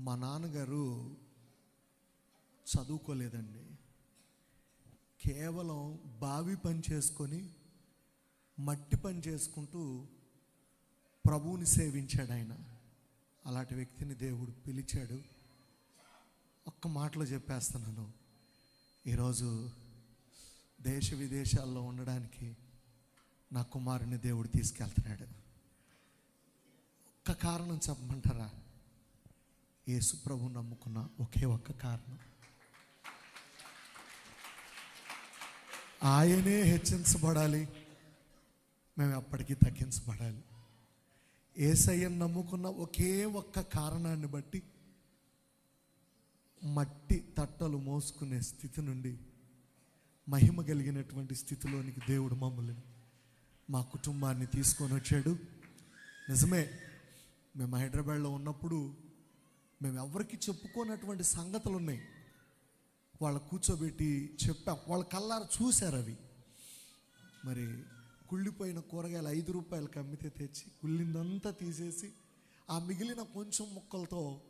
మా నాన్నగారు చదువుకోలేదండి. కేవలం బావి పని చేసుకొని మట్టి పని చేసుకుంటూ ప్రభువుని సేవించాడు ఆయన. అలాంటి వ్యక్తిని దేవుడు పిలిచాడు. ఒక్క మాటలో చెప్పేస్తున్నాను. ఈరోజు దేశ విదేశాల్లో ఉండడానికి నా కుమారుని దేవుడు తీసుకెళ్తున్నాడు. ఒక్క కారణం చెప్పమంటారా? యేసు ప్రభు నమ్ముకున్న ఒకే ఒక్క కారణం. ఆయనే హెచ్చించబడాలి. మేము అప్పటికీ తగ్గించబడాలి. ఏసయ్యను నమ్ముకున్న ఒకే ఒక్క కారణాన్ని బట్టి మట్టి తట్టలు మోసుకునే స్థితి నుండి మహిమ కలిగినటువంటి స్థితిలోనికి దేవుడు మమ్మల్ని మా కుటుంబాన్ని తీసుకొని వచ్చాడు. నిజమే మేము హైదరాబాద్లో ఉన్నప్పుడు మేము ఎవరికి చెప్పుకోనటువంటి సంగతులు ఉన్నాయి వాళ్ళ కూర్చోబెట్టి చెప్పాం. వాళ్ళ కల్లారు చూశారు అవి. మరి కుళ్ళిపోయిన కూరగాయలు ఐదు రూపాయలకి అమ్మితే తెచ్చి కుళ్ళిందంతా తీసేసి ఆ మిగిలిన కొంచెం ముక్కలతో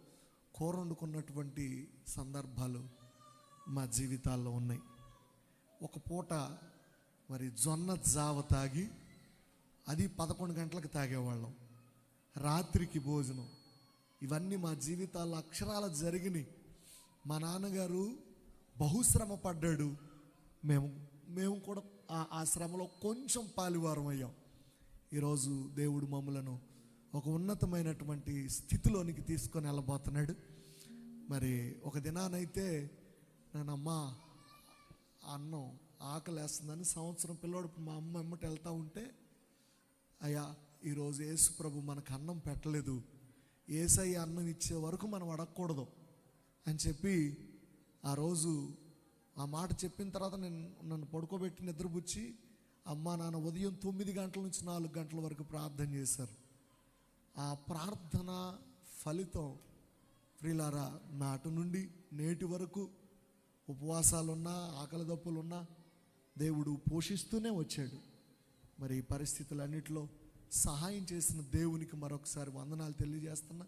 కూర వండుకున్నటువంటి సందర్భాలు మా జీవితాల్లో ఉన్నాయి. ఒక పూట మరి జొన్న జావ తాగి అది పదకొండు గంటలకు తాగేవాళ్ళం. రాత్రికి భోజనం. ఇవన్నీ మా జీవితాల్లో అక్షరాల జరిగినాయి. మా నాన్నగారు బహుశ్రమ పడ్డాడు. మేము మేము కూడా ఆ- శ్రమలో కొంచెం పాలివారం అయ్యాం. ఈరోజు దేవుడు మమ్మలను ఒక ఉన్నతమైనటువంటి స్థితిలోనికి తీసుకొని వెళ్ళబోతున్నాడు. మరి ఒక దినానైతే నేను అమ్మ అన్నం ఆకలేస్తుందని సంవత్సరం పిల్లోడు మా అమ్మ ఎమ్మటి వెళ్తూ ఉంటే అయ్యా ఈరోజు యేసు ప్రభు మనకు అన్నం పెట్టలేదు. ఏసయ్య అన్నం ఇచ్చే వరకు మనం అడగకూడదు అని చెప్పి ఆ రోజు ఆ మాట చెప్పిన తర్వాత నేను నన్ను పడుకోబెట్టి నిద్రపుచ్చి అమ్మా నాన్న ఉదయం తొమ్మిది గంటల నుంచి నాలుగు గంటల వరకు ప్రార్థన చేశారు. ఆ ప్రార్థన ఫలితం ప్రిలారా నాటు నుండి నేటి వరకు ఉపవాసాలున్నా ఆకలి దప్పులున్నా దేవుడు పోషిస్తూనే వచ్చాడు. మరి ఈ పరిస్థితులన్నిటిలో సహాయం చేసిన దేవునికి మరొకసారి వందనాలు తెలియజేస్తున్నా.